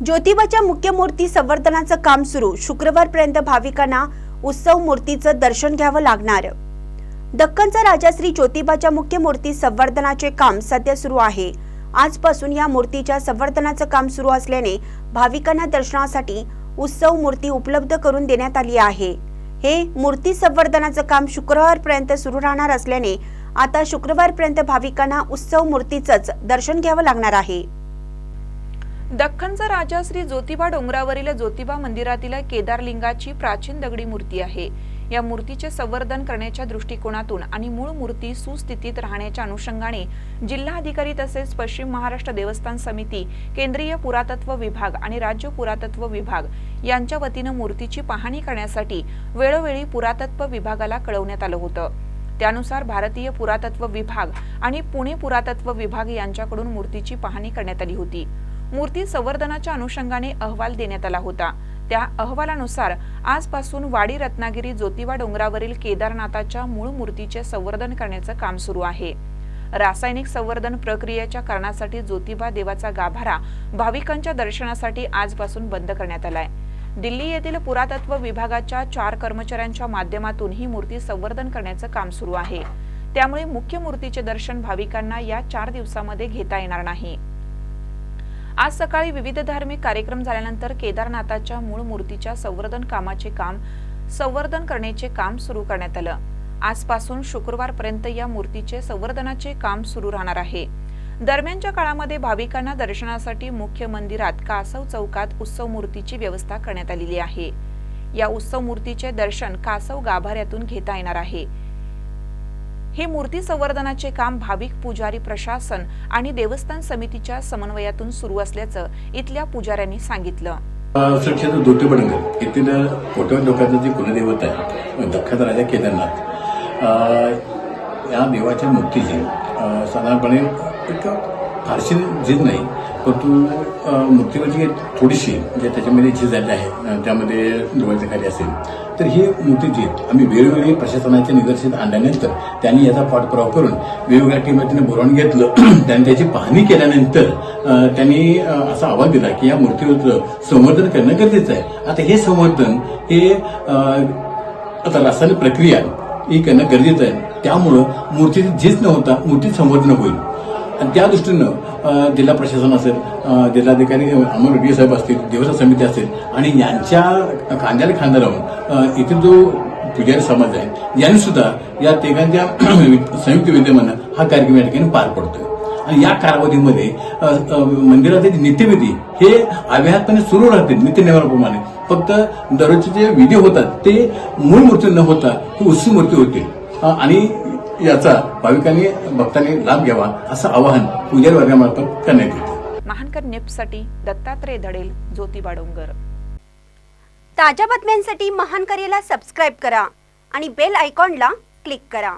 ज्योतिबाच्या मुख्य मूर्ती संवर्धनाचं काम सुरू. शुक्रवारपर्यंत भाविकांना उत्सव मूर्तीचं दर्शन घ्यावं लागणार. दक्कनचा राजा श्री ज्योतिबाच्या मुख्य मूर्ती संवर्धनाचे काम सध्या सुरू आहे. आजपासून या मूर्तीच्या संवर्धनाचं काम सुरू असल्याने भाविकांना दर्शनासाठी उत्सव मूर्ती उपलब्ध करून देण्यात आली आहे. हे मूर्ती संवर्धनाचं काम शुक्रवारपर्यंत सुरू राहणार असल्याने आता शुक्रवारपर्यंत भाविकांना उत्सव मूर्तीचंच दर्शन घ्यावं लागणार आहे. दख्खनचा राजा श्री ज्योतिबा डोंगरावरील ज्योतिबा मंदिरातील केदारलिंगाची प्राचीन दगडी मूर्ती आहे. या मूर्तीचे संवर्धन करण्याच्या दृष्टिकोनातून आणि मूळ मूर्ती सुस्थितीत राहण्याच्या अनुषंगाने जिल्हाधिकारी तसेच पश्चिम महाराष्ट्र देवस्थान समिती केंद्रीय पुरातत्व विभाग आणि राज्य पुरातत्व विभाग यांच्या वतीनं मूर्तीची पाहणी करण्यासाठी वेळोवेळी पुरातत्व विभागाला कळवण्यात आलं होतं. त्यानुसार भारतीय पुरातत्व विभाग आणि पुणे पुरातत्व विभाग यांच्याकडून मूर्तीची पाहणी करण्यात आली होती. मूर्ती संवर्धनाच्या अनुषंगाने अहवाल देण्यात आला होता. त्या अहवालानुसार आजपासून वाडी रत्नागिरी ज्योतिबा डोंगरावरील केदारनाथाच्या मूळ मूर्तीचे संवर्धन करण्याचं काम सुरू आहे. रासायनिक संवर्धन प्रक्रियेच्या कारणासाठी ज्योतिबा देवाचा गाभारा भाविकांच्या दर्शनासाठी आजपासून बंद करण्यात आलाय. दिल्ली येथील पुरातत्व विभागाच्या चार कर्मचाऱ्यांच्या माध्यमातून ही मूर्ती संवर्धन करण्याचं काम सुरू आहे. त्यामुळे मुख्य मूर्तीचे दर्शन भाविकांना या चार दिवसामध्ये घेता येणार नाही. आज सकाळी विविध धार्मिक कार्यक्रम झाल्यानंतर केदारनाथाच्या मूळ मूर्तीच्या संवर्धन कामाचे काम संवर्धन करण्याचे काम सुरू करण्यात आलं. आजपासून शुक्रवारपर्यंत या मूर्तीचे संवर्धनाचे काम सुरू राहणार आहे. दरम्यानच्या काळामध्ये भाविकांना दर्शनासाठी मुख्य मंदिरात कासव चौकात उत्सव मूर्तीची व्यवस्था करण्यात आलेली आहे. या उत्सव मूर्तीचे दर्शन कासव गाभाऱ्यातून घेता येणार आहे. हे मूर्ती संवर्धनाचे काम भाविक पुजारी प्रशासन आणि देवस्थान समितीच्या समन्वयातून सुरू असल्याचं इथल्या पुजाऱ्यांनी सांगितलं. सुक्षेत्र ज्योतिबडंगर येथील कोटवत लोकांचं जे कुलदैवत आहे दख्खनचा राजा केदारनाथ. या देवाच्या मूर्तीची साधारणपणे फारशी झीज नाही. परंतु मूर्तीवरची थोडीशी म्हणजे त्याच्यामध्ये झीज झाली आहे त्यामध्ये डोळ्याच्या खाली असेल. तर ही झीज आम्ही वेगवेगळी प्रशासनाच्या निदर्शनात आणल्यानंतर त्यांनी याचा पाठपुरावा करून वेगवेगळ्या टीमला त्यांनी बोलावून घेतलं. त्यांनी त्याची पाहणी केल्यानंतर त्यांनी असा आवाज दिला की या मूर्तीवरचं संवर्धन करणं गरजेचं आहे. आता हे संवर्धन हे आता रासायनिक प्रक्रिया ही करणं गरजेचं आहे. त्यामुळं मूर्तीची झीज न होता मूर्ती संवर्धन होईल. आणि त्या दृष्टीनं जिल्हा प्रशासन असेल जिल्हाधिकारी अमोल रेड्डी साहेब असतील देवस्थान समिती असेल आणि यांच्या खांद्याला खांदा लावून इथे जो पुजारी समाज आहे यांनी सुद्धा या तिघांच्या संयुक्त विद्यमानं हा कार्यक्रम या ठिकाणी पार पडतोय. आणि या कालावधीमध्ये अ, अ, मंदिराचे नित्यविधी हे अव्याहतपणे सुरू राहतील नित्यनियमाप्रमाणे फक्त दररोजचे जे विधी होतात ते मूळ मूर्ती न होता ही उत्सव मूर्ती होतील. आणि याचा भाविकांनी भक्तांनी लाभ घ्यावा असं आवाहन पुजारी वर्गामार्फत करण्यात येतं. महानकर नेपसाठी दत्तात्रय धडेल ज्योतिबा डोंगर ताज्या बातम्यांसाठी महान करेला सबस्क्राईब करा आणि बेल आयकॉनला क्लिक करा.